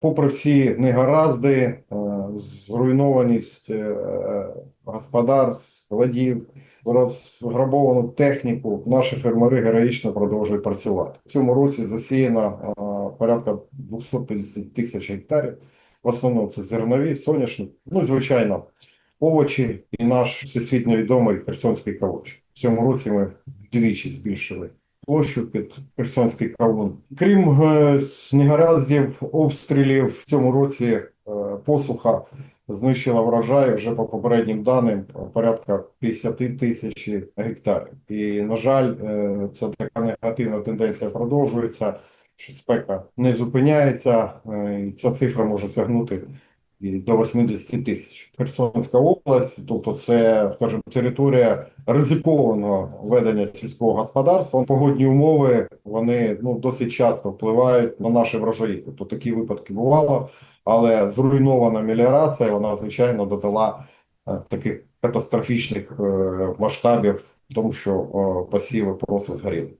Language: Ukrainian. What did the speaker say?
попри всі негаразди, е, зруйнованість е, господарств, складів, розграбовану техніку, наші фермери героїчно продовжують працювати. В цьому році засіяно е, порядка 250 тисяч гектарів. В основному це зернові, соняшник, ну звичайно, овочі і наш всесвітньо відомий Херсонський кавуч. В цьому році ми вдвічі збільшили площу під Херсонський кавун. Крім е, негараздів, обстрілів в цьому році е, посуха знищила врожай вже по попереднім даним порядка 50 тисяч гектарів. І, на жаль, е, це така негативна тенденція продовжується, що спека не зупиняється, е, і ця цифра може сягнути до 80 тисяч. Херсонська область, тобто це, скажімо, територія ризикованого ведення сільського господарства. Погодні умови вони ну досить часто впливають на наші врожаї. Тобто такі випадки бувало, але зруйнована меліорація, вона звичайно додала е, таких катастрофічних е, масштабів, тому що е, посіви просто згоріли.